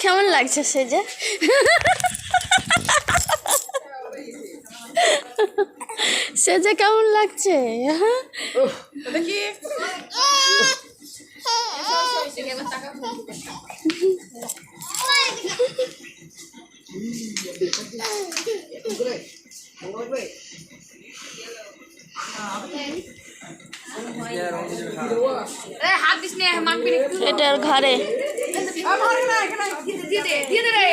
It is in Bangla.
কেমন লাগছে সে যে? সে যে কেমন লাগছে? হ্যাঁ ঘরে। দিয়ে দে দিয়ে দে